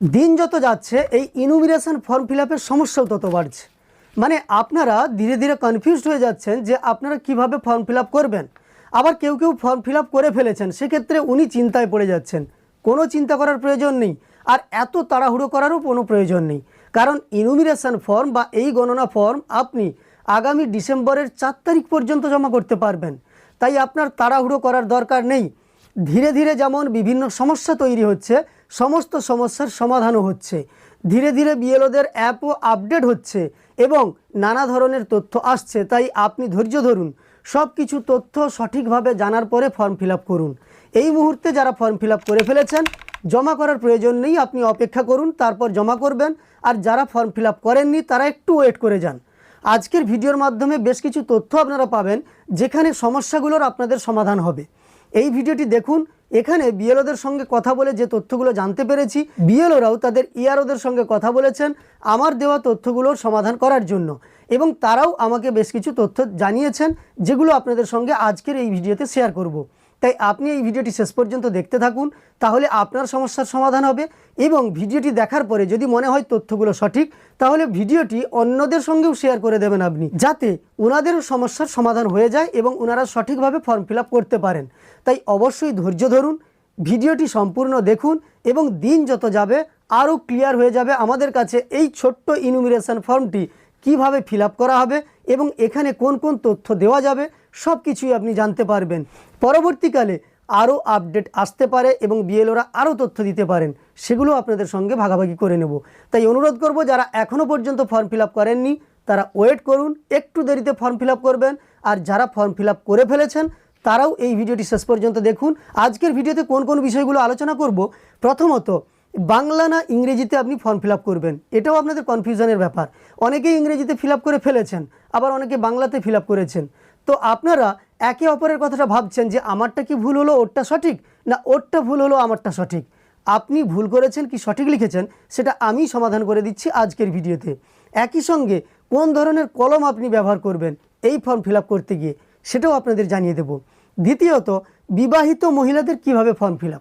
দিন যত যাচ্ছে, এই ইনুমিনেশন ফর্ম ফিল আপের সমস্যাও তত বাড়ছে। মানে আপনারা ধীরে ধীরে কনফিউজড হয়ে যাচ্ছেন যে আপনারা কীভাবে ফর্ম ফিল করবেন। আবার কেউ কেউ ফর্ম ফিল করে ফেলেছেন, সেক্ষেত্রে উনি চিন্তায় পড়ে যাচ্ছেন। কোনো চিন্তা করার প্রয়োজন নেই, আর এত তাড়াহুড়ো করারও কোনো প্রয়োজন নেই। কারণ ইনুমিনেশন ফর্ম বা এই গণনা ফর্ম আপনি আগামী ডিসেম্বরের চার তারিখ পর্যন্ত জমা করতে পারবেন। তাই আপনার তাড়াহুড়ো করার দরকার নেই। ধীরে ধীরে যেমন বিভিন্ন সমস্যা তৈরি হচ্ছে সমস্ত সমস্যার সমাধানও হচ্ছে। ধীরে ধীরে বিএলওদের অ্যাপও আপডেট হচ্ছে এবং নানা ধরনের তথ্য আসছে, তাই আপনি ধৈর্য ধরুন। সব কিছু তথ্য সঠিকভাবে জানার পরে ফর্ম ফিল করুন। এই মুহূর্তে যারা ফর্ম ফিল করে ফেলেছেন, জমা করার প্রয়োজন নেই, আপনি অপেক্ষা করুন, তারপর জমা করবেন। আর যারা ফর্ম ফিল করেননি, তারা একটু ওয়েট করে যান। আজকের ভিডিওর মাধ্যমে বেশ কিছু তথ্য আপনারা পাবেন, যেখানে সমস্যাগুলোর আপনাদের সমাধান হবে। এই ভিডিওটি দেখুন এখানে বিএলওদের সঙ্গে কথা বলে যে তথ্যগুলো জানতে পেরেছি, বিএলওরাও তাদের ইআরওদের সঙ্গে কথা বলেছেন আমার দেওয়া তথ্যগুলোর সমাধান করার জন্য। এবং তারাও আমাকে বেশ কিছু তথ্য জানিয়েছেন, যেগুলো আপনাদের সঙ্গে আজকের এই ভিডিওতে শেয়ার করব। তাই আপনি এই ভিডিওটি শেষ পর্যন্ত দেখতে থাকুন, তাহলে আপনার সমস্যার সমাধান হবে এবং ভিডিওটি দেখার পরে যদি মনে হয় তথ্যগুলো সঠিক, তাহলে ভিডিওটি অন্যদের সঙ্গেও শেয়ার করে দেবেন আপনি, যাতে ওনাদেরও সমস্যার সমাধান হয়ে যায় এবং ওনারা সঠিকভাবে ফর্ম ফিল করতে পারেন। তাই অবশ্যই ধৈর্য ধরুন, ভিডিওটি সম্পূর্ণ দেখুন এবং দিন যত যাবে, আরও ক্লিয়ার হয়ে যাবে আমাদের কাছে এই ছোট্ট ইনুমিরেশন ফর্মটি কীভাবে ফিল করা হবে এবং এখানে কোন কোন তথ্য দেওয়া যাবে সব কিছুই আপনি জানতে পারবেন। পরবর্তীকালে আরও আপডেট আসতে পারে এবং বিএলওরা আরও তথ্য দিতে পারেন, সেগুলো আপনাদের সঙ্গে ভাগাভাগি করে নেব। তাই অনুরোধ করব, যারা এখনও পর্যন্ত ফর্ম ফিল করেননি, তারা ওয়েট করুন, একটু দেরিতে ফর্ম ফিল করবেন, আর যারা ফর্ম ফিল করে ফেলেছেন, তারাও এই ভিডিওটি শেষ পর্যন্ত দেখুন। আজকের ভিডিওতে কোন কোন বিষয়গুলো আলোচনা করব? প্রথমত, বাংলা না ইংরেজিতে আপনি ফর্ম ফিল করবেন? এটাও আপনাদের কনফিউশনের ব্যাপার। অনেকেই ইংরেজিতে ফিল করে ফেলেছেন, আবার অনেকে বাংলাতে ফিল করেছেন। তো আপনারা একে অপরের কথাটা ভাবছেন যে আমারটা কি ভুল হলো, ওরটা সঠিক? না, ওরটা ভুল হলো, আমারটা সঠিক। আপনি ভুল করেছেন কি সঠিক লিখেছেন, সেটা আমি সমাধান করে দিচ্ছি আজকের ভিডিওতে। একই সঙ্গে কোন ধরনের কলম আপনি ব্যবহার করবেন, এই ফর্ম ফিল করতে গিয়ে সেটাও আপনাদের জানিয়ে দেব। দ্বিতীয়ত, বিবাহিত মহিলাদের কীভাবে ফর্ম ফিল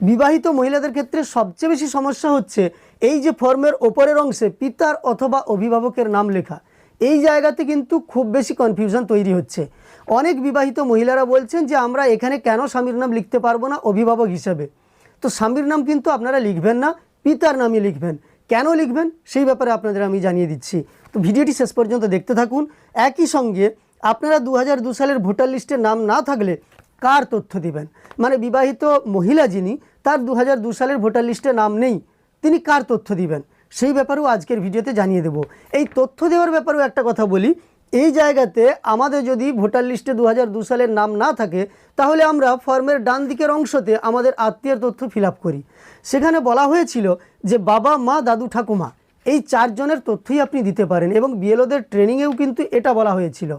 বিবাহিত মহিলাদের ক্ষেত্রে সবচেয়ে বেশি সমস্যা হচ্ছে এই যে ফর্মের ওপরের অংশে পিতার অথবা অভিভাবকের নাম লেখা। এই জায়গাতে কিন্তু খুব বেশি কনফিউশন তৈরি হচ্ছে। অনেক বিবাহিত মহিলারা বলছেন যে, আমরা এখানে কেন স্বামীর নাম লিখতে পারব না অভিভাবক হিসেবে? তো স্বামীর নাম কিন্তু আপনারা লিখবেন না, পিতার নামই লিখবেন। কেন লিখবেন? সেই ব্যাপারে আপনাদের আমি জানিয়ে দিচ্ছি। তো ভিডিওটি শেষ পর্যন্ত দেখতে থাকুন। একই সঙ্গে আপনারা দু সালের ভোটার লিস্টে নাম না থাকলে কার তথ্য দিবেন? মানে বিবাহিত মহিলা যিনি, তার দু সালের ভোটার লিস্টে নাম নেই, তিনি কার তথ্য দিবেন? সেই ব্যাপারেও আজকের ভিডিওতে জানিয়ে দেব। এই তথ্য দেওয়ার ব্যাপারেও একটা কথা বলি, এই জায়গাতে আমাদের যদি ভোটার লিস্টে দু দু সালের নাম না থাকে, তাহলে আমরা ফর্মের ডান দিকের অংশতে আমাদের আত্মীয়ের তথ্য ফিল করি। সেখানে বলা হয়েছিল যে বাবা, মা, দাদু, ঠাকুমা, এই চারজনের তথ্যই আপনি দিতে পারেন এবং বিএলওদের ট্রেনিংয়েও কিন্তু এটা বলা হয়েছিল।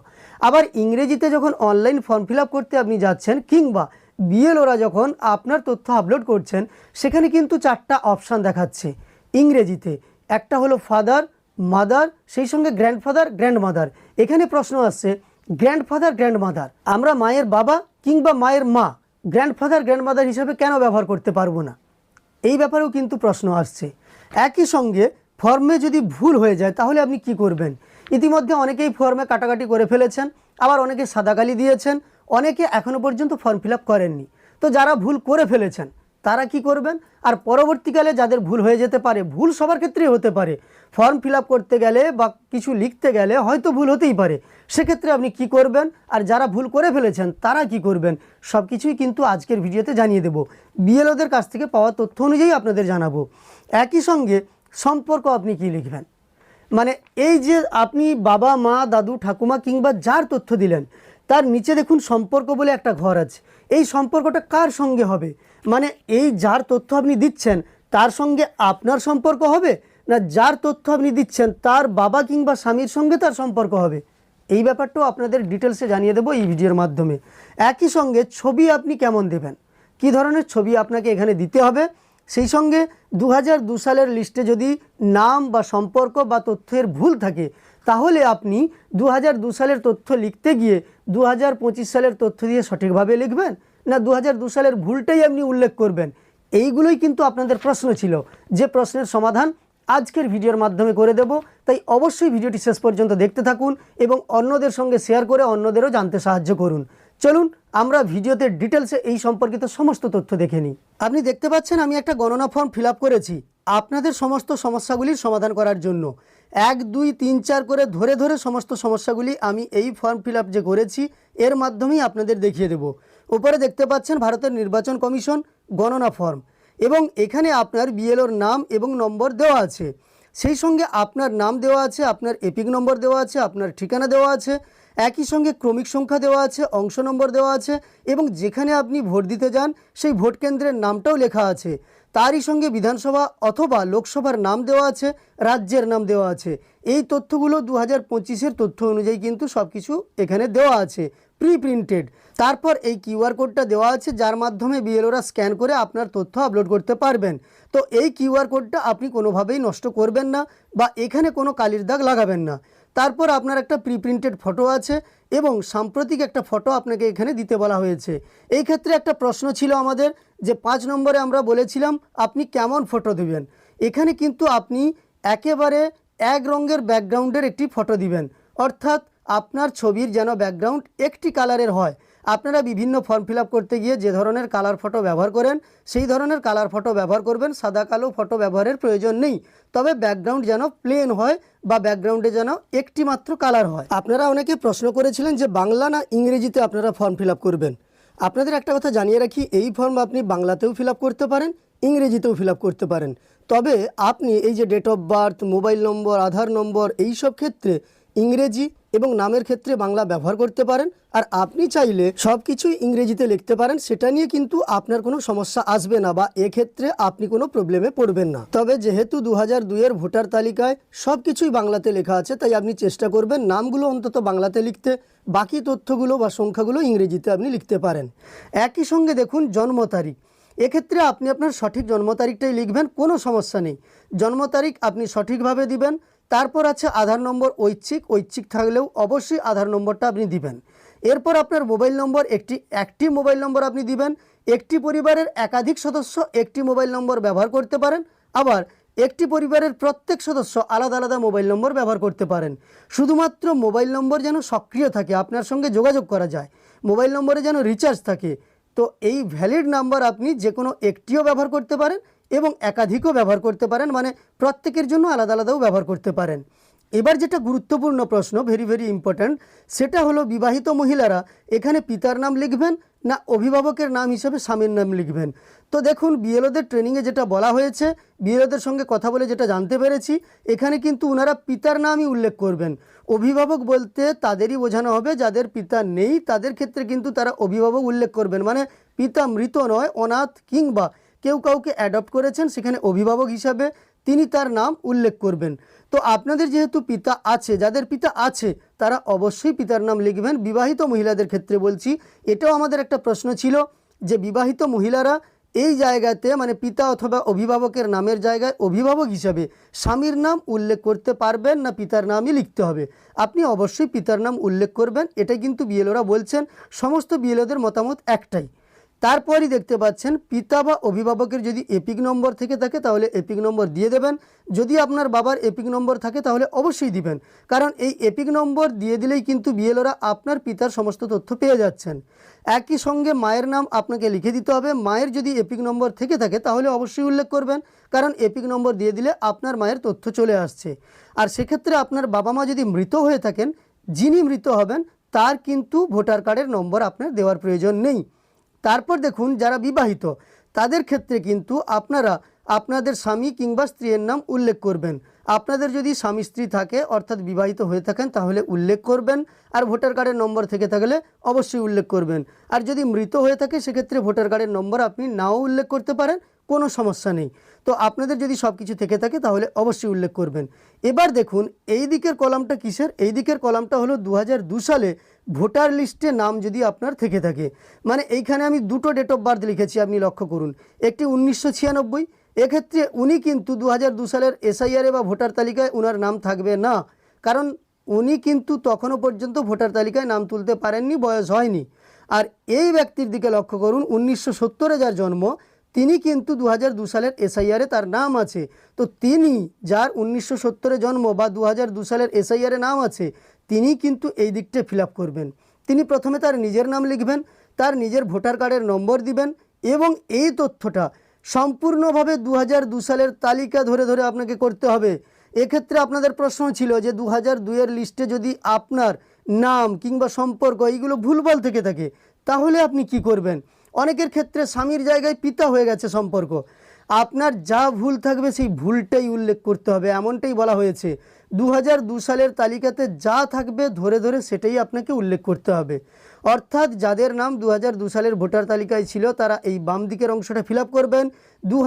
আবার ইংরেজিতে যখন অনলাইন ফর্ম ফিল করতে আপনি যাচ্ছেন কিংবা বিএলওরা যখন আপনার তথ্য আপলোড করছেন, সেখানে কিন্তু চারটা অপশান দেখাচ্ছে। ইংরেজিতে। একটা হলো ফাদার মাদার সেই সঙ্গে গ্র্যান্ডফাদার গ্র্যান্ডমাদার এখানে প্রশ্ন আসছে গ্র্যান্ডফাদার গ্র্যান্ডমাদার আমরা মায়ের বাবা কিংবা মায়ের মা গ্র্যান্ডফাদার গ্র্যান্ডমাদার হিসাবে কেন ব্যবহার করতে পারব না? এই ব্যাপারেও কিন্তু প্রশ্ন আসছে। একই সঙ্গে ফর্মে যদি ভুল হয়ে যায়, তাহলে আপনি কি করবেন? ইতিমধ্যে অনেকেই ফর্মে কাটাকাটি করে ফেলেছেন, আবার অনেকে সাদাকালি দিয়েছেন, অনেকে এখনও পর্যন্ত ফর্ম ফিল করেননি। তো যারা ভুল করে ফেলেছেন তারা কি করবেন? আর পরবর্তীকালে যাদের ভুল হয়ে যেতে পারে, ভুল সবার ক্ষেত্রেই হতে পারে। ফর্ম ফিল করতে গেলে বা কিছু লিখতে গেলে হয়তো ভুল হতেই পারে। সেক্ষেত্রে আপনি কি করবেন? আর যারা ভুল করে ফেলেছেন, তারা কি করবেন? সব কিছুই কিন্তু আজকের ভিডিওতে জানিয়ে দেব। বিএলওদের কাছ থেকে পাওয়া তথ্য অনুযায়ী আপনাদের জানাব। একই সঙ্গে সম্পর্ক আপনি কি লিখবেন? মানে এই যে আপনি বাবা, মা, দাদু, ঠাকুমা কিংবা যার তথ্য দিলেন, তার নিচে দেখুন সম্পর্ক বলে একটা ঘর আছে। এই সম্পর্কটা কার সঙ্গে হবে? মানে এই যার তথ্য আপনি দিচ্ছেন, তার সঙ্গে আপনার সম্পর্ক হবে? না, যার তথ্য আপনি দিচ্ছেন, তার বাবা কিংবা স্বামীর সঙ্গে তার সম্পর্ক হবে? এই ব্যাপারটাও আপনাদের ডিটেলসে জানিয়ে দেবো এই ভিডিওর মাধ্যমে। একই সঙ্গে ছবি আপনি কেমন দেবেন? কি ধরনের ছবি আপনাকে এখানে দিতে হবে? সেই সঙ্গে দু সালের লিস্টে যদি নাম বা সম্পর্ক বা তথ্যের ভুল থাকে, তাহলে আপনি দু দু সালের তথ্য লিখতে গিয়ে দু হাজার পঁচিশ সালের তথ্য দিয়ে সঠিকভাবে লিখবেন। না দু সালের ভুলটাই আপনি উল্লেখ করবেন? এইগুলোই কিন্তু আপনাদের প্রশ্ন ছিল। যে প্রশ্নের সমাধান আজকের ভিডিওর মাধ্যমে করে দেব। তাই অবশ্যই ভিডিওটি শেষ পর্যন্ত দেখতে থাকুন এবং অন্যদের সঙ্গে শেয়ার করে অন্যদেরও জানতে সাহায্য করুন। চলুন, আমরা ভিডিওতে ডিটেলসে এই সম্পর্কিত সমস্ত তথ্য দেখে নিই। আপনি দেখতে পাচ্ছেন আমি একটা গণনা ফর্ম ফিল করেছি আপনাদের সমস্ত সমস্যাগুলির সমাধান করার জন্য। এক, দুই, তিন, চার করে ধরে ধরে সমস্ত সমস্যাগুলি আমি এই ফর্ম ফিল যে করেছি, এর মাধ্যমেই আপনাদের দেখিয়ে দেব। উপরে দেখতে পাচ্ছেন ভারতের নির্বাচন কমিশন গণনা ফর্ম। এবং এখানে আপনার বিএলওর নাম এবং নম্বর দেওয়া আছে। সেই সঙ্গে আপনার নাম দেওয়া আছে, আপনার এপিক নম্বর দেওয়া আছে, আপনার ঠিকানা দেওয়া আছে, একই সঙ্গে ক্রমিক সংখ্যা দেওয়া আছে, অংশ নম্বর দেওয়া আছে এবং যেখানে আপনি ভোট দিতে যান, সেই ভোট কেন্দ্রের নামটাও লেখা আছে। তারই সঙ্গে বিধানসভা অথবা লোকসভার নাম দেওয়া আছে, রাজ্যের নাম দেওয়া আছে। এই তথ্যগুলো দু হাজার পঁচিশের তথ্য অনুযায়ী কিন্তু সব কিছু এখানে দেওয়া আছে। প্রি প্রিন্টেড তারপর এই কিউআর কোডটা দেওয়া আছে, যার মাধ্যমে বিএলওরা স্ক্যান করে আপনার তথ্য আপলোড করতে পারবেন। তো এই কিউআর কোডটা আপনি কোনোভাবেই নষ্ট করবেন না বা এখানে কোনো কালির দাগ লাগাবেন না। তারপর আপনার একটা প্রি প্রিন্টেড ফটো আছে এবং সাম্প্রতিক একটা ফটো আপনাকে এখানে দিতে বলা হয়েছে। এই ক্ষেত্রে একটা প্রশ্ন ছিল আমাদের যে পাঁচ নম্বরে আমরা বলেছিলাম, আপনি কেমন ফটো দেবেন? এখানে কিন্তু আপনি একেবারে এক রঙের ব্যাকগ্রাউন্ডের একটি ফটো দিবেন। অর্থাৎ আপনার ছবির যেন ব্যাকগ্রাউন্ড একটি কালারের হয়। আপনারা বিভিন্ন ফর্ম ফিল করতে গিয়ে যে ধরনের কালার ফটো ব্যবহার করেন, সেই ধরনের কালার ফটো ব্যবহার করবেন, সাদা, কালো ফটো ব্যবহারের প্রয়োজন নেই। তবে ব্যাকগ্রাউন্ড যেন প্লেন হয় বা ব্যাকগ্রাউন্ডে যেন একটি মাত্র কালার হয়। আপনারা অনেকে প্রশ্ন করেছিলেন যে বাংলা না ইংরেজিতে আপনারা ফর্ম ফিল করবেন। আপনাদের একটা কথা জানিয়ে রাখি, এই ফর্ম আপনি বাংলাতেও ফিল করতে পারেন, ইংরেজিতেও ফিল করতে পারেন। তবে আপনি এই যে date of birth mobile number Aadhaar number এই সব ক্ষেত্রে ইংরেজি এবং নামের ক্ষেত্রে বাংলা ব্যবহার করতে পারেন। আর আপনি চাইলে সব কিছুই ইংরেজিতে লিখতে পারেন, সেটা নিয়ে কিন্তু আপনার কোনো সমস্যা আসবে না বা এক্ষেত্রে আপনি কোনো প্রবলেমে পড়বেন না। তবে যেহেতু দু হাজার দুইয়ের ভোটার তালিকায় সব কিছুই বাংলাতে লেখা আছে, তাই আপনি চেষ্টা করবেন নামগুলো অন্তত বাংলাতে লিখতে, বাকি তথ্যগুলো বা সংখ্যাগুলো ইংরেজিতে আপনি লিখতে পারেন। একই সঙ্গে দেখুন জন্ম তারিখ। এক্ষেত্রে আপনি আপনার সঠিক জন্ম তারিখটাই লিখবেন, কোনো সমস্যা নেই। জন্ম তারিখ আপনি সঠিকভাবে দিবেন তারপর আছে আধার নম্বর ঐচ্ছিক ঐচ্ছিক থাকলেও অবশ্যই আধার নম্বরটা আপনি দিবেন। এরপর আপনার মোবাইল নম্বর, একটি একটি মোবাইল নম্বর আপনি দিবেন। একটি পরিবারের একাধিক সদস্য একটি মোবাইল নম্বর ব্যবহার করতে পারেন। আবার একটি পরিবারের প্রত্যেক সদস্য আলাদা আলাদা মোবাইল নম্বর ব্যবহার করতে পারেন। শুধুমাত্র মোবাইল নম্বর যেন সক্রিয় থাকে, আপনার সঙ্গে যোগাযোগ করা যায়, মোবাইল নম্বরে যেন রিচার্জ থাকে, তো এই ভ্যালিড নাম্বার আপনি যে কোনো একটিও ব্যবহার করতে পারেন। এবং একাধিকও ব্যবহার করতে পারেন মানে প্রত্যেকের জন্য আলাদা আলাদাও ব্যবহার করতে পারেন। এবার যেটা গুরুত্বপূর্ণ প্রশ্ন ভেরি ভেরি ইম্পর্ট্যান্ট সেটা হলো বিবাহিত মহিলারা এখানে পিতার নাম লিখবেন না অভিভাবকের নাম হিসেবে স্বামীর নাম লিখবেন? তো দেখুন, বিএলওদের ট্রেনিংয়ে যেটা বলা হয়েছে, বিএলওদের সঙ্গে কথা বলে যেটা জানতে পেরেছি, এখানে কিন্তু ওনারা পিতার নামই উল্লেখ করবেন। অভিভাবক বলতে তাদেরই বোঝানো হবে, যাদের পিতা নেই, তাদের ক্ষেত্রে কিন্তু তারা অভিভাবক উল্লেখ করবেন। মানে পিতা মৃত নয়, অনাথ কিংবা কেউ কাউকে অ্যাডপ্ট করেছেন, সেখানে অভিভাবক হিসাবে তিনি তার নাম উল্লেখ করবেন। তো আপনাদের যেহেতু পিতা আছে, যাদের পিতা আছে, তারা অবশ্যই পিতার নাম লিখবেন। বিবাহিত মহিলাদের ক্ষেত্রে বলছি, এটাও আমাদের একটা প্রশ্ন ছিল যে বিবাহিত মহিলারা এই জায়গাতে মানে পিতা অথবা অভিভাবকের নামের জায়গায় অভিভাবক হিসাবে স্বামীর নাম উল্লেখ করতে পারবেন না পিতার নামই লিখতে হবে। আপনি অবশ্যই পিতার নাম উল্লেখ করবেন এটা কিন্তু বিএলওরা বলছেন। সমস্ত বিএলওদের মতামত একটাই। তারপরই দেখতে পাচ্ছেন, পিতা বা অভিভাবকের যদি এপিক নম্বর থেকে থাকে তাহলে এপিক নম্বর দিয়ে দেবেন। যদি আপনার বাবার এপিক নম্বর থাকে তাহলে অবশ্যই দিবেন। কারণ এই এপিক নম্বর দিয়ে দিলেই কিন্তু বিএলওরা আপনার পিতার সমস্ত তথ্য পেয়ে যাচ্ছেন। একই সঙ্গে মায়ের নাম আপনাকে লিখে দিতে হবে। মায়ের যদি এপিক নম্বর থেকে থাকে তাহলে অবশ্যই উল্লেখ করবেন, কারণ এপিক নম্বর দিয়ে দিলে আপনার মায়ের তথ্য চলে আসছে। আর সেক্ষেত্রে আপনার বাবা মা যদি মৃত হয়ে থাকেন, যিনি মৃত হবেন, তার কিন্তু ভোটার কার্ডের নম্বর আপনার দেওয়ার প্রয়োজন নেই। তারপর দেখুন যারা বিবাহিত, তাদের ক্ষেত্রে কিন্তু আপনারা আপনাদের স্বামী কিংবা স্ত্রীর নাম উল্লেখ করবেন। আপনাদের যদি স্বামী স্ত্রী থাকে, অর্থাৎ বিবাহিত হয়ে থাকেন, তাহলে উল্লেখ করবেন। আর ভোটার কার্ডের নম্বর থেকে থাকলে অবশ্যই উল্লেখ করবেন। আর যদি মৃত হয়ে থাকে, সেক্ষেত্রে ভোটার কার্ডের নম্বর আপনি নাও উল্লেখ করতে পারেন, কোনো সমস্যা নেই। তো আপনাদের যদি সব কিছু থেকে থাকে, তাহলে অবশ্যই উল্লেখ করবেন। এবার দেখুন, এই দিকের কলামটা কিসের? এই দিকের কলামটা হলো দু সালে ভোটার লিস্টে নাম যদি আপনার থেকে থাকে মানে এইখানে আমি দুটো ডেট অফ বার্থ লিখেছি, আপনি লক্ষ্য করুন। একটি উনিশশো ছিয়ানব্বই, এক্ষেত্রে উনি কিন্তু দু সালের এসআইআরে বা ভোটার তালিকায় ওনার নাম থাকবে না। কারণ উনি কিন্তু তখনও পর্যন্ত ভোটার তালিকায় নাম তুলতে পারেননি, বয়স হয়নি। আর এই ব্যক্তির দিকে লক্ষ্য করুন, উনিশশো সত্তরে যার জন্ম তিনি কিন্তু দু হাজার দু সালের এসআইআরে তার নাম আছে। তো তিনি যার উনিশশো সত্তরে জন্ম বা দু হাজার দু সালের এসআইআরে নাম আছে, তিনি কিন্তু এই দিকটা ফিল করবেন। তিনি প্রথমে তার নিজের নাম লিখবেন, তার নিজের ভোটার কার্ডের নম্বর দিবেন এবং এই তথ্যটা সম্পূর্ণভাবে দু হাজার দু সালের তালিকা ধরে ধরে আপনাকে করতে হবে। এক্ষেত্রে আপনাদের প্রশ্ন ছিল যে দু হাজার দুইয়ের লিস্টে যদি আপনার নাম কিংবা সম্পর্ক এইগুলো ভুলভাল থেকে থাকে, তাহলে আপনি কি করবেন? অনেকের ক্ষেত্রে স্বামীর জায়গায় পিতা হয়ে গেছে সম্পর্ক। আপনার যা ভুল থাকবে সেই ভুলটাই উল্লেখ করতে হবে, এমনটাই বলা হয়েছে। দু সালের তালিকাতে যা থাকবে ধরে ধরে সেটাই আপনাকে উল্লেখ করতে হবে। অর্থাৎ যাদের নাম দু সালের ভোটার তালিকায় ছিল, তারা এই বাম দিকের অংশটা ফিল করবেন। দু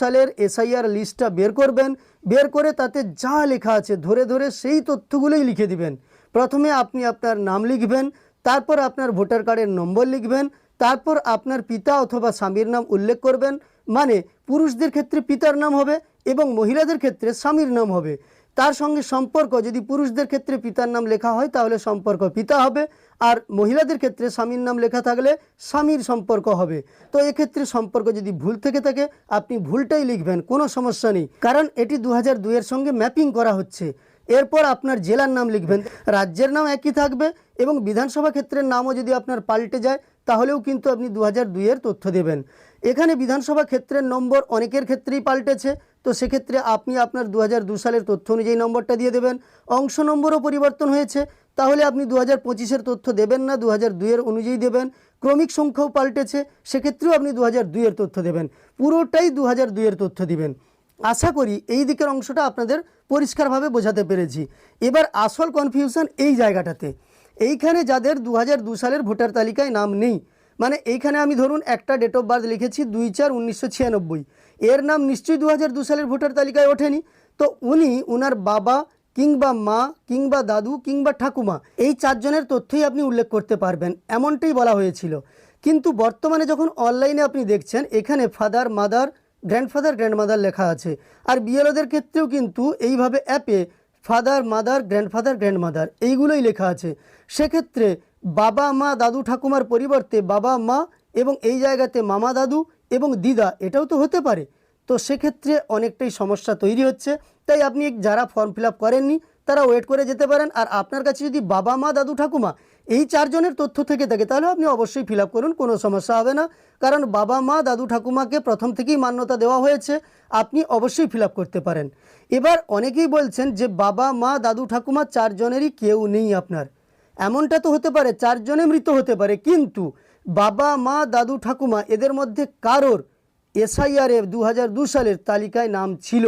সালের এসআইআর লিস্টটা বের করবেন। বের করে তাতে যা লেখা আছে ধরে ধরে সেই তথ্যগুলোই লিখে দিবেন। প্রথমে আপনি আপনার নাম লিখবেন, তারপর আপনার ভোটার কার্ডের নম্বর লিখবেন তারপর আপনার পিতা অথবা স্বামীর নাম উল্লেখ করবেন মানে পুরুষদের ক্ষেত্রে পিতার নাম হবে এবং মহিলাদের ক্ষেত্রে স্বামীর নাম হবে। তার সঙ্গে সম্পর্ক, যদি পুরুষদের ক্ষেত্রে পিতার নাম লেখা হয়, তাহলে সম্পর্ক পিতা হবে। আর মহিলাদের ক্ষেত্রে স্বামীর নাম লেখা থাকলে স্বামীর সম্পর্ক হবে। তো এক্ষেত্রে সম্পর্ক যদি ভুল থেকে থাকে, আপনি ভুলটাই লিখবেন, কোনো সমস্যা নেই। কারণ এটি দু হাজার দুইয়ের সঙ্গে ম্যাপিং করা হচ্ছে। এরপর আপনার জেলার নাম লিখবেন। রাজ্যের নাম একই থাকবে এবং বিধানসভা ক্ষেত্রের নামও যদি আপনার পাল্টে যায় তাহলেও কিন্তু আপনি দু হাজার দুইয়ের তথ্য দেবেন। এখানে বিধানসভা ক্ষেত্রের নম্বর অনেকের ক্ষেত্রেই পাল্টেছে, তো সেক্ষেত্রে আপনি আপনার দু সালের তথ্য অনুযায়ী নম্বরটা দিয়ে দেবেন। অংশ নম্বরও পরিবর্তন হয়েছে, তাহলে আপনি দু হাজার পঁচিশের তথ্য দেবেন না দু হাজার দুইয়ের অনুযায়ী দেবেন। ক্রমিক সংখ্যাও পাল্টেছে, সেক্ষেত্রেও আপনি দু হাজার দুইয়ের তথ্য দেবেন। পুরোটাই দু হাজার দুইয়ের তথ্য দিবেন। আশা করি এই দিকের অংশটা আপনাদের পরিষ্কারভাবে বোঝাতে পেরেছি। এবার আসল কনফিউশন এই জায়গাটাতে। এইখানে যাদের দু সালের ভোটার তালিকায় নাম নেই মানে এইখানে আমি ধরুন একটা ডেট অফ বার্থ লিখেছি দুই চার উনিশশো এর নাম নিশ্চয়ই দু সালের ভোটার তালিকায় ওঠেনি। তো উনি, উনার বাবা কিংবা মা কিংবা দাদু কিংবা ঠাকুমা, এই চারজনের তথ্যই আপনি উল্লেখ করতে পারবেন, এমনটাই বলা হয়েছিল। কিন্তু বর্তমানে যখন অনলাইনে আপনি দেখছেন, এখানে ফাদার মাদার গ্র্যান্ডফাদার গ্র্যান্ডমাদার লেখা আছে। আর বিএলওদের ক্ষেত্রেও কিন্তু এইভাবে অ্যাপে ফাদার মাদার গ্র্যান্ডফাদার গ্র্যান্ডমাদার এইগুলোই লেখা আছে। সেক্ষেত্রে বাবা, মা, দাদু, ঠাকুমার পরিবর্তে বাবা, মা এবং এই জায়গাতে মামা, দাদু এবং দিদা এটাও তো হতে পারে। তো সেক্ষেত্রে অনেকটাই সমস্যা তৈরি হচ্ছে। তাই আপনি যারা ফর্ম ফিল করেননি, তারা ওয়েট করে যেতে পারেন। আর আপনার কাছে যদি বাবা, মা, দাদু, ঠাকুমা এই চারজনের তথ্য থেকে থাকে তাহলে আপনি অবশ্যই ফিল করুন, কোনো সমস্যা হবে না। কারণ বাবা মা, দাদু ঠাকুমাকে প্রথম থেকেই মান্যতা দেওয়া হয়েছে, আপনি অবশ্যই ফিল করতে পারেন। এবার অনেকেই বলছেন যে বাবা মা, দাদু ঠাকুমা চারজনেরই কেউ নেই আপনার। এমনটা তো হতে পারে, চারজনে মৃত হতে পারে, কিন্তু বাবা মা, দাদু ঠাকুমা এদের মধ্যে কারোর এসআইআরে দু হাজার দু সালের তালিকায় নাম ছিল।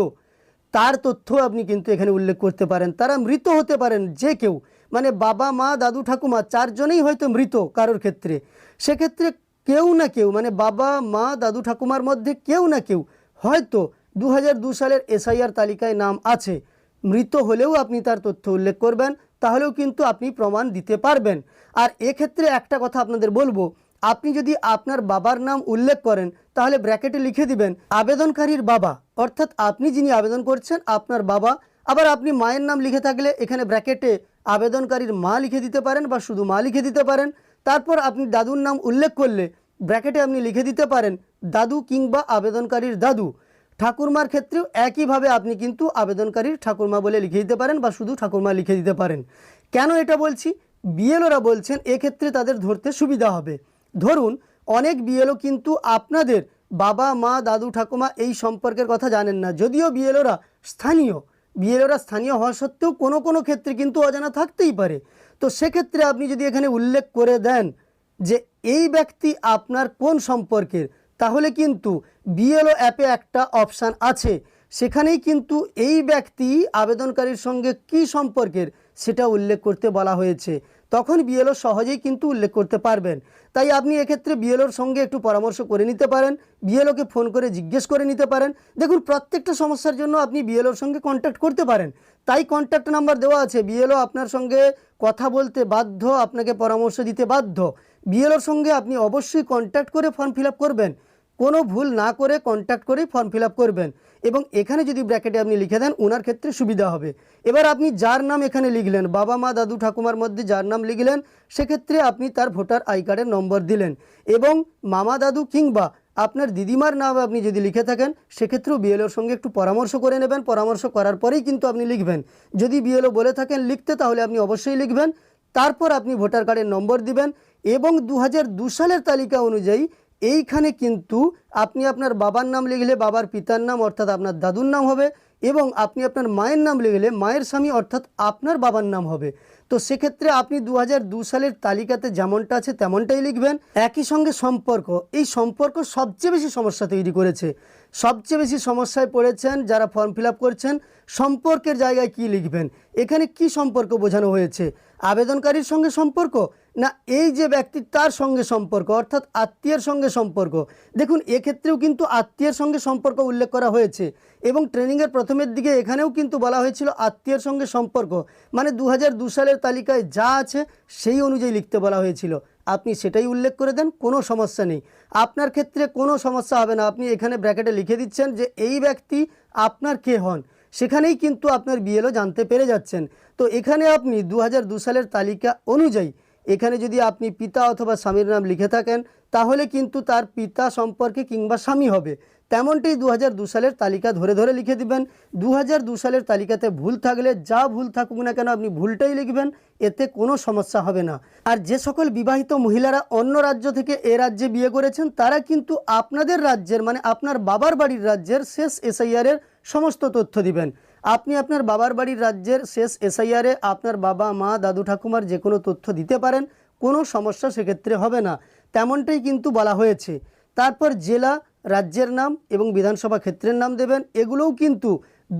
তার তথ্য আপনি কিন্তু এখানে উল্লেখ করতে পারেন। তারা মৃত হতে পারেন যে কেউ। মানে বাবা, মা, দাদু, ঠাকুমা চারজনেই হয়তো মৃত কারোর ক্ষেত্রে। সেক্ষেত্রে কেউ না কেউ মানে বাবা, মা, দাদু, ঠাকুমার মধ্যে কেউ না কেউ হয়তো দু সালের এসআইআর তালিকায় নাম আছে। মৃত হলেও আপনি তার তথ্য উল্লেখ করবেন, তাহলেও কিন্তু আপনি প্রমাণ দিতে পারবেন। আর এক্ষেত্রে একটা কথা আপনাদের বলব, আপনি যদি আপনার বাবার নাম উল্লেখ করেন, তাহলে ব্র্যাকেটে লিখে দিবেন, আবেদনকারীর বাবা। অর্থাৎ আপনি যিনি আবেদন করছেন, আপনার বাবা। আবার আপনি মায়ের নাম লিখে থাকলে এখানে ব্র্যাকেটে আবেদনকারীর মা লিখে দিতে পারেন বা শুধু মা লিখে দিতে পারেন। তারপর আপনি দাদুর নাম উল্লেখ করলে ব্র্যাকেটে আপনি লিখে দিতে পারেন, দাদু কিংবা আবেদনকারীর দাদু। ঠাকুরমার ক্ষেত্রেও একইভাবে আপনি কিন্তু আবেদনকারীর ঠাকুরমা বলে লিখে দিতে পারেন বা শুধু ঠাকুরমা লিখে দিতে পারেন। কেন এটা বলছি? বিএলওরা বলছেন এক্ষেত্রে তাদের ধরতে সুবিধা হবে। ধরুন, অনেক বিএলও কিন্তু আপনাদের বাবা, মা, দাদু, ঠাকুমা এই সম্পর্কের কথা জানেন না, যদিও বিএলওরা স্থানীয়। বিএলওরা স্থানীয় হওয়া সত্ত্বেও কোনো কোনো ক্ষেত্রে কিন্তু অজানা থাকতেই পারে। তো সেক্ষেত্রে আপনি যদি এখানে উল্লেখ করে দেন যে এই ব্যক্তি আপনার কোন সম্পর্কের, তাহলে কিন্তু বিএলও অ্যাপে একটা অপশান আছে। সেখানেই কিন্তু এই ব্যক্তি আবেদনকারীর সঙ্গে কি সম্পর্কের সেটা উল্লেখ করতে বলা হয়েছে। তখন বিএলও সহজেই কিন্তু উল্লেখ করতে পারবেন। তাই আপনি এক্ষেত্রে বিএলওর সঙ্গে একটু পরামর্শ করে নিতে পারেন বিএলওকে ফোন করে জিজ্ঞেস করে নিতে পারেন। দেখুন, প্রত্যেকটা সমস্যার জন্য আপনি বিএলওর সঙ্গে কন্ট্যাক্ট করতে পারেন। তাই কন্ট্যাক্ট নাম্বার দেওয়া আছে। বিএলও আপনার সঙ্গে কথা বলতে বাধ্য, আপনাকে পরামর্শ দিতে বাধ্য। বিএলওর সঙ্গে আপনি অবশ্যই কন্ট্যাক্ট করে ফর্ম ফিল করবেন। কোনো ভুল না করে কন্ট্যাক্ট করেই ফর্ম ফিল করবেন। এবং এখানে যদি ব্র্যাকেটে আপনি লিখে দেন ওনার ক্ষেত্রে সুবিধা হবে। এবার আপনি যার নাম এখানে লিখলেন, বাবা মা, দাদু, ঠাকুমার মধ্যে যার নাম লিখলেন, সেক্ষেত্রে আপনি তার ভোটার আই কার্ডের নম্বর দিলেন। এবং মামা, দাদু কিংবা আপনার দিদিমার নাম আপনি যদি লিখে থাকেন, সেক্ষেত্রেও বিএলওর সঙ্গে একটু পরামর্শ করে নেবেন। পরামর্শ করার পরেই কিন্তু আপনি লিখবেন। যদি বিএলও বলে থাকেন লিখতে, তাহলে আপনি অবশ্যই লিখবেন। তারপর আপনি ভোটার কার্ডের নম্বর দিবেন এবং দু সালের তালিকা অনুযায়ী এইখানে কিন্তু আপনি আপনার বাবার নাম লিখলে বাবার পিতার নাম, অর্থাৎ আপনার দাদুর নাম হবে এবং আপনি আপনার মায়ের নাম লিখলে মায়ের স্বামী, অর্থাৎ আপনার বাবার নাম হবে। তো সেক্ষেত্রে আপনি দু সালের তালিকাতে যেমনটা আছে তেমনটাই লিখবেন। একই সঙ্গে সম্পর্ক, এই সম্পর্ক সবচেয়ে বেশি সমস্যা তৈরি করেছে। সবচেয়ে বেশি সমস্যায় পড়েছেন, যারা ফর্ম ফিল করছেন, সম্পর্কের জায়গায় কি লিখবেন? এখানে কি সম্পর্ক বোঝানো হয়েছে? আবেদনকারীর সঙ্গে সম্পর্ক? না, এই যে ব্যক্তি তার সঙ্গে সম্পর্ক, অর্থাৎ আত্মীয়ের সঙ্গে সম্পর্ক? দেখুন, এক্ষেত্রেও কিন্তু আত্মীয়ের সঙ্গে সম্পর্ক উল্লেখ করা হয়েছে এবং ট্রেনিংয়ের প্রথমের দিকে এখানেও কিন্তু বলা হয়েছিল আত্মীয়ের সঙ্গে সম্পর্ক। মানে দু সালের তালিকায় যা আছে, সেই অনুযায়ী লিখতে বলা হয়েছিল। আপনি সেটাই উল্লেখ করে দেন, কোনো সমস্যা নেই। আপনার ক্ষেত্রে কোনো সমস্যা হবে না। আপনি এখানে ব্র্যাকেটে লিখে দিচ্ছেন যে এই ব্যক্তি আপনার কে হন। সেখানেই কিন্তু আপনার বিএলও জানতে পেরে যাচ্ছেন। তো এখানে আপনি দু সালের তালিকা অনুযায়ী এখানে যদি আপনি পিতা অথবা স্বামীর নাম লিখে থাকেন, তাহলে কিন্তু তার পিতা সম্পর্কে কিংবা স্বামী হবে। তেমনটাই দু সালের তালিকা ধরে ধরে লিখে দিবেন। দু সালের তালিকাতে ভুল থাকলে যা ভুল থাকুক না কেন আপনি ভুলটাই লিখবেন, এতে কোনো সমস্যা হবে না। আর যে সকল বিবাহিত মহিলারা অন্য রাজ্য থেকে এ রাজ্যে বিয়ে করেছেন, তারা কিন্তু আপনাদের রাজ্যের মানে আপনার বাবার বাড়ির রাজ্যের শেষ এসআইআরের সমস্ত তথ্য দিবেন। আপনি আপনার বাবার বাড়ির রাজ্যের শেষ এসআইআরে আপনার বাবা, মা, দাদু, ঠাকুমার যে কোনো তথ্য দিতে পারেন, কোনো সমস্যা সেক্ষেত্রে হবে না। তেমনটাই কিন্তু বলা হয়েছে। তারপর জেলা, রাজ্যের নাম এবং বিধানসভা ক্ষেত্রের নাম দেবেন। এগুলোও কিন্তু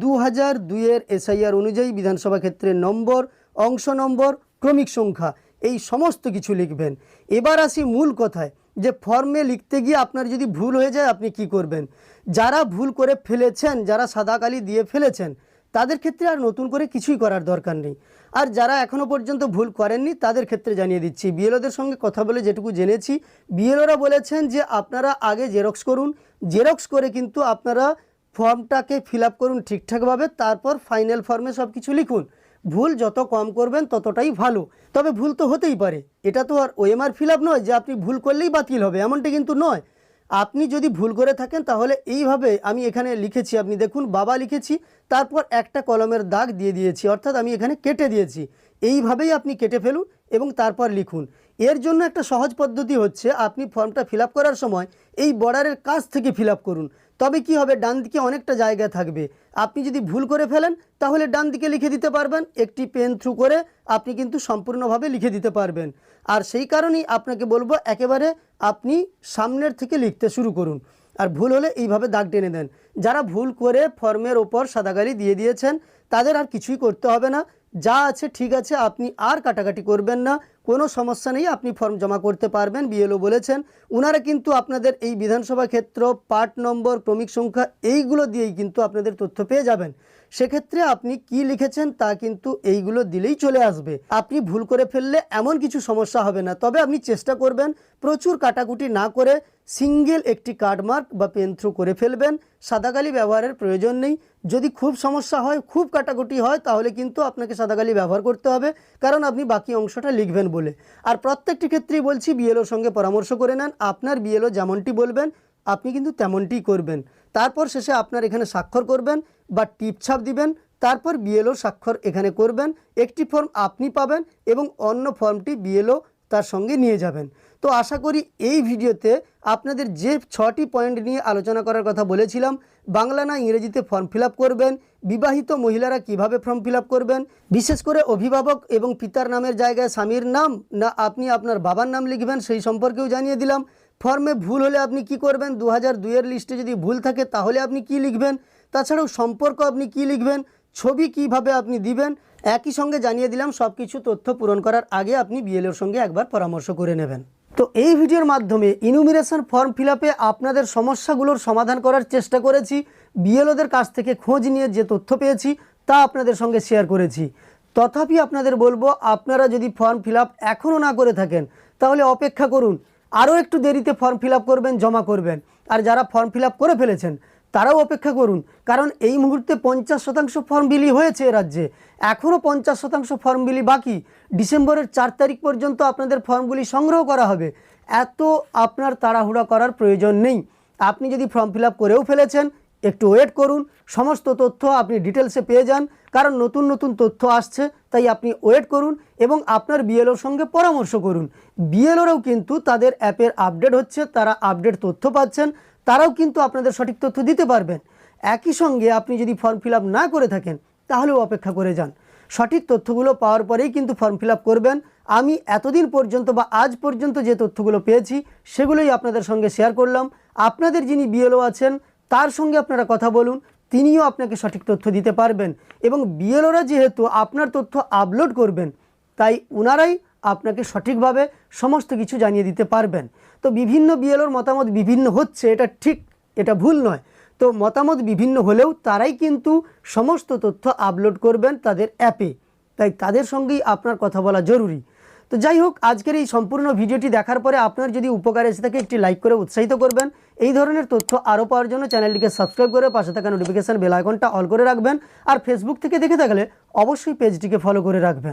দু হাজার দুইয়ের এসআইআর অনুযায়ী বিধানসভা ক্ষেত্রের নম্বর, অংশ নম্বর, ক্রমিক সংখ্যা, এই সমস্ত কিছু লিখবেন। এবার আসি মূল কথায়, যে ফর্মে লিখতে গিয়ে আপনার যদি ভুল হয়ে যায়, আপনি কি করবেন? যারা ভুল করে ফেলেছেন, যারা সাদা কালি দিয়ে ফেলেছেন তাদের ক্ষেত্রে আর নতুন করে কিছুই করার দরকার নেই। আর যারা এখনও পর্যন্ত ভুল করেননি, তাদের ক্ষেত্রে জানিয়ে দিচ্ছি, বিএলওদের সঙ্গে কথা বলে যেটুকু জেনেছি, বিএলওরা বলেছেন যে আপনারা আগে জেরক্স করুন, জেরক্স করে কিন্তু আপনারা ফর্মটাকে ফিল করুন ঠিকঠাকভাবে, তারপর ফাইনাল ফর্মে সব কিছু লিখুন। ভুল যত কম করবেন, ততটাই ভালো। তবে ভুল তো হতেই পারে। এটা তো আর ওএমআর ফিল নয় যে আপনি ভুল করলেই বাতিল হবে, এমনটা কিন্তু নয়। আপনি যদি ভুল করে থাকেন, তাহলে এইভাবে আমি এখানে লিখেছি, আপনি দেখুন বাবা লিখেছি, তারপর একটা কলমের দাগ দিয়ে দিয়েছি, অর্থাৎ আমি এখানে কেটে দিয়েছি। এইভাবেই আপনি কেটে ফেলুন এবং তারপর লিখুন। এর জন্য একটা সহজ পদ্ধতি হচ্ছে, আপনি ফর্মটা ফিল করার সময় এই বর্ডারের কাছ থেকে ফিল করুন। তবে কি হবে, ডান দিকে অনেকটা জায়গা থাকবে। আপনি যদি ভুল করে ফেলেন, তাহলে ডান দিকে লিখে দিতে পারবেন। একটি পেন থ্রু করে আপনি কিন্তু সম্পূর্ণভাবে লিখে দিতে পারবেন। আর সেই কারণেই আপনাকে বলব, একেবারে আপনি সামনের থেকে লিখতে শুরু করুন। আর ভুল হলে এইভাবে দাগ টেনে দেন। যারা ভুল করে ফর্মের ওপর সাদাগালি দিয়ে দিয়েছেন, তাদের আর কিছুই করতে হবে না। যা আছে ঠিক আছে, আপনি আর কাটাকাটি করবেন না। কোনো সমস্যা নেই, আপনি ফর্ম জমা করতে পারবেন, বিএলও বলেছেন। ওনারা কিন্তু আপনাদের এই বিধানসভা ক্ষেত্র পার্ট নম্বর, ক্রমিক সংখ্যা, এইগুলো দিয়েই কিন্তু আপনাদের তথ্য পেয়ে যাবেন। সেক্ষেত্রে আপনি কি লিখেছেন তা কিন্তু এইগুলো দিলেই চলে আসবে। আপনি ভুল করে ফেললে এমন কিছু সমস্যা হবে না। তবে আপনি চেষ্টা করবেন প্রচুর কাটাকুটি না করে সিঙ্গেল একটি কার্ডমার্ক বা পেন থ্রু করে ফেলবেন। সাদাকালি ব্যবহারের প্রয়োজন নেই। যদি খুব সমস্যা হয়, খুব কাটাকুটি হয়, তাহলে কিন্তু আপনাকে সাদাকালি ব্যবহার করতে হবে, কারণ আপনি বাকি অংশটা লিখবেন বলে। আর প্রত্যেকটি ক্ষেত্রেই বলছি বিএলওর সঙ্গে পরামর্শ করে নেন। আপনার বিএলও যেমনটি বলবেন, আপনি কিন্তু তেমনটিই করবেন। তারপর শেষে আপনার এখানে স্বাক্ষর করবেন। বা টিপছাপ দিবেন, তারপর বিএলও স্বাক্ষর এখানে করবেন, একটি ফর্ম আপনি পাবেন এবং অন্য ফর্মটি বিএলও তার সঙ্গে নিয়ে যাবেন। তো আশা করি এই ভিডিওতে আপনাদের যে ছটি পয়েন্ট নিয়ে আলোচনা করার কথা বলেছিলাম, বাংলা না ইংরেজিতে ফর্ম ফিল করবেন, বিবাহিত মহিলারা কীভাবে ফর্ম ফিল করবেন, বিশেষ করে অভিভাবক এবং পিতার নামের জায়গায় স্বামীর নাম না আপনি আপনার বাবার নাম লিখবেন সেই সম্পর্কেও জানিয়ে দিলাম। ফর্মে ভুল হলে আপনি কি করবেন? দু হাজার দুইয়ের লিস্টে যদি ভুল থাকে তাহলে আপনি কি লিখবেন? তাছাড়াও সম্পর্ক আপনি কি লিখবেন, ছবি কীভাবে আপনি দিবেন, একই সঙ্গে জানিয়ে দিলাম সব কিছু তথ্য পূরণ করার আগে আপনি বিএলওর সঙ্গে একবার পরামর্শ করে নেবেন। তো এই ভিডিওর মাধ্যমে ইনুমিরেশন ফর্ম ফিল আপনাদের সমস্যাগুলোর সমাধান করার চেষ্টা করেছি বিএলওদের কাছ থেকে খোঁজ নিয়ে যে তথ্য পেয়েছি তা আপনাদের সঙ্গে শেয়ার করেছি। তথাপি আপনাদের বলব, আপনারা যদি ফর্ম ফিল আপ এখনও না করে থাকেন, তাহলে অপেক্ষা করুন, আরও একটু দেরিতে ফর্ম ফিল করবেন, জমা করবেন। আর যারা ফর্ম ফিল করে ফেলেছেন তারাও অপেক্ষা করুন। কারণ এই মুহূর্তে পঞ্চাশ শতাংশ ফর্ম বিলি হয়েছে রাজ্যে। এখনও পঞ্চাশ শতাংশ ফর্ম বিলি বাকি। ডিসেম্বরের চার তারিখ পর্যন্ত আপনাদের ফর্মগুলি সংগ্রহ করা হবে। এত আপনার তাড়াহুড়া করার প্রয়োজন নেই। আপনি যদি ফর্ম ফিল করেও ফেলেছেন, একটু ওয়েট করুন। সমস্ত তথ্য আপনি ডিটেলসে পেয়ে যান। কারণ নতুন নতুন তথ্য আসছে, তাই আপনি ওয়েট করুন এবং আপনার বিএলওর সঙ্গে পরামর্শ করুন। বিএলওরাও কিন্তু তাদের অ্যাপের আপডেট হচ্ছে, তারা আপডেট তথ্য পাচ্ছেন। তারাও কিন্তু আপনাদের সঠিক তথ্য দিতে পারবেন। একই সঙ্গে আপনি যদি ফর্ম ফিল না করে থাকেন, তাহলেও অপেক্ষা করে যান। সঠিক তথ্যগুলো পাওয়ার পরেই কিন্তু ফর্ম ফিল করবেন। আমি এতদিন পর্যন্ত বা আজ পর্যন্ত যে তথ্যগুলো পেয়েছি, সেগুলোই আপনাদের সঙ্গে শেয়ার করলাম। আপনাদের যিনি বিএলও আছেন, তার সঙ্গে আপনারা কথা বলুন, তিনিও আপনাকে সঠিক তথ্য দিতে পারবেন। এবং বিএলওরা যেহেতু আপনার তথ্য আপলোড করবেন, তাই ওনারাই আপনাকে সঠিকভাবে সমস্ত কিছু জানিয়ে দিতে পারবেন। তো বিভিন্ন বিএলওর মতামত বিভিন্ন হচ্ছে, এটা ঠিক, এটা ভুল নয়। তো মতামত বিভিন্ন হলেও তারাই কিন্তু সমস্ত তথ্য আপলোড করবেন তাদের অ্যাপে তাই তাদের সঙ্গেই আপনার কথা বলা জরুরি। তো যাই হোক, আজকের এই সম্পূর্ণ ভিডিওটি দেখার পরে আপনার যদি উপকার এসে থাকে, একটি লাইক করে উৎসাহিত করবেন। এই ধরনের তথ্য আরও পাওয়ার জন্য চ্যানেলটিকে সাবস্ক্রাইব করে পাশে থাকা নোটিফিকেশান বেল আইকনটা অল করে রাখবেন। আর ফেসবুক থেকে দেখে থাকলে অবশ্যই পেজটিকে ফলো করে রাখবেন।